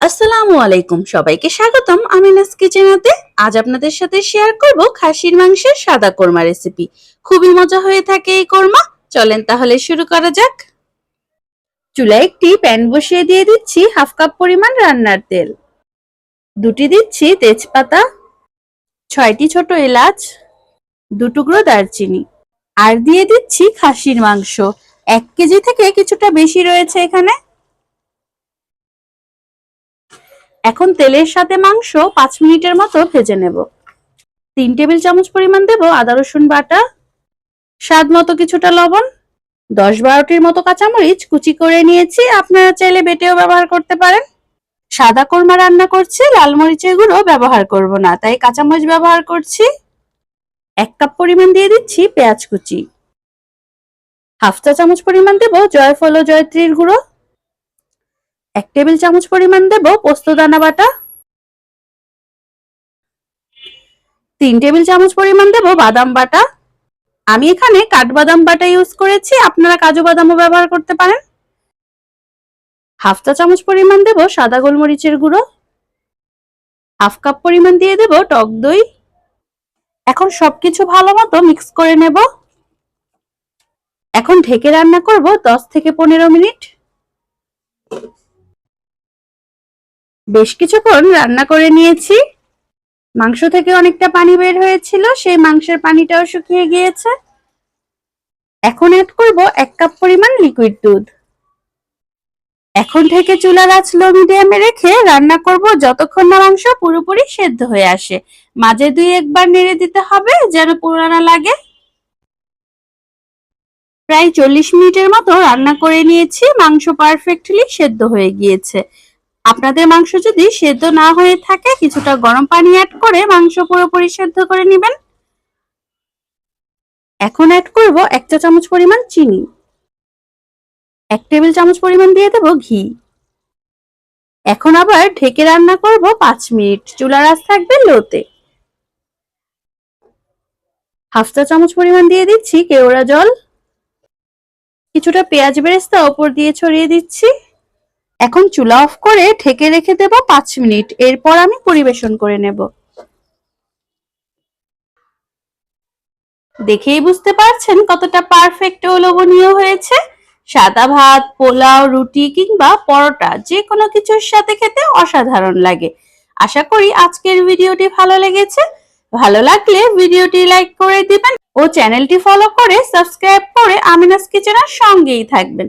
আসসালামু আলাইকুম, সবাইকে স্বাগতম। আমিনাস কিচেনাতে। আজ আপনাদের সাথে শেয়ার করব খাসির মাংসের সাদা কোরমা রেসিপি খুবই মজা হয়ে থাকে এই কোরমা। চলেন তাহলে শুরু করা যাক। চুলায় একটি প্যান বসিয়ে দিয়ে দিচ্ছি হাফ কাপ পরিমাণ রান্নার তেল। দুটি দিচ্ছি তেজপাতা, ছয়টি ছোট এলাচ, দু টুকরো দারচিনি। আর দিয়ে দিচ্ছি খাসির মাংস। এক কেজি থেকে কিছুটা বেশি রয়েছে এখানে। এখন তেলের সাথে মাংস পাঁচ মিনিটের মতো ভেজে নেব। তিন টেবিল চামচ পরিমাণ দেব আদা, রসুন বাটা, স্বাদ মতো কিছুটা লবণ, দশ বারোটির মতো কাঁচামরিচ কুচি করে নিয়েছি। আপনারা চাইলে বেটেও ব্যবহার করতে পারেন। সাদা কোরমা রান্না করছি, লাল মরিচের গুঁড়ো ব্যবহার করব না, তাই কাঁচামরিচ ব্যবহার করছি। এক কাপ পরিমাণ দিয়ে দিচ্ছি পেঁয়াজ কুচি। হাফ চা চামচ পরিমাণ দেব জয়ফল ও জয়ত্রীর গুঁড়ো। এক টেবিল চামচ পরিমাণ দেব পোস্ত দানা বাটা। তিন টেবিল চামচ পরিমাণ দেব বাদাম বাটা। আমি এখানে কাঠবাদাম বাটা ইউজ করেছি, আপনারা কাজু বাদামও ব্যবহার করতে পারেন। হাফ চা চামচ পরিমাণ দেব সাদা গোলমরিচের গুঁড়ো। হাফ কাপ পরিমাণ দিয়ে দেব টক দই। এখন সবকিছু ভালো মতো মিক্স করে নেব। এখন ঢেকে রান্না করব দশ থেকে পনেরো মিনিট। বেশ কিছুক্ষণ রান্না করে নিয়েছি। মাংস থেকে অনেকটা পানি বের হয়েছিল, সেই মাংসের পানিটাও শুকিয়ে গিয়েছে। এখন অ্যাড করব এক কাপ পরিমাণ লিকুইড দুধ। এখন থেকে চুলার আঁচ লো মিডিয়ামে রেখে রান্না করব যতক্ষণ না মাংস পুরোপুরি সেদ্ধ হয়ে আসে। মাঝে দুই একবার নেড়ে দিতে হবে যেন পুরানা লাগে। প্রায় চল্লিশ মিনিটের মতো রান্না করে নিয়েছি, মাংস পারফেক্টলি সেদ্ধ হয়ে গিয়েছে। আপনাদের মাংস যদি সেদ্ধ না হয়ে থাকে, কিছুটা গরম পানি অ্যাড করে মাংস পুরোপুরি সেদ্ধ করে নেবেন। এখন অ্যাড করব এক চা চামচ পরিমাণ চিনি। এক টেবিল চামচ পরিমাণ দিয়ে দেব ঘি। এখন আবার ঢেকে রান্না করব পাঁচ মিনিট। চুলার আঁচ থাকবে লোতে। হাফ চা চামচ পরিমাণ দিয়ে দিচ্ছি কেওড়া জল। কিছুটা পেঁয়াজ বেরেস্তা ওপর দিয়ে ছড়িয়ে দিচ্ছি। এখন চুলা অফ করে ঢেকে রেখে দেব পাঁচ মিনিট। এরপর আমি পরিবেশন করে নেব। দেখেই বুঝতে পারছেন কতটা পারফেক্ট ও লোভনীয় হয়েছে। সাদা ভাত, পোলাও, রুটি কিংবা পরোটা যে কোনো কিছুর সাথে খেতে অসাধারণ লাগে। আশা করি আজকের ভিডিওটি ভালো লেগেছে। ভালো লাগলে ভিডিওটি লাইক করে দিবেন ও চ্যানেলটি ফলো করে সাবস্ক্রাইব করে আমিনাস কিচেনের সঙ্গেই থাকবেন।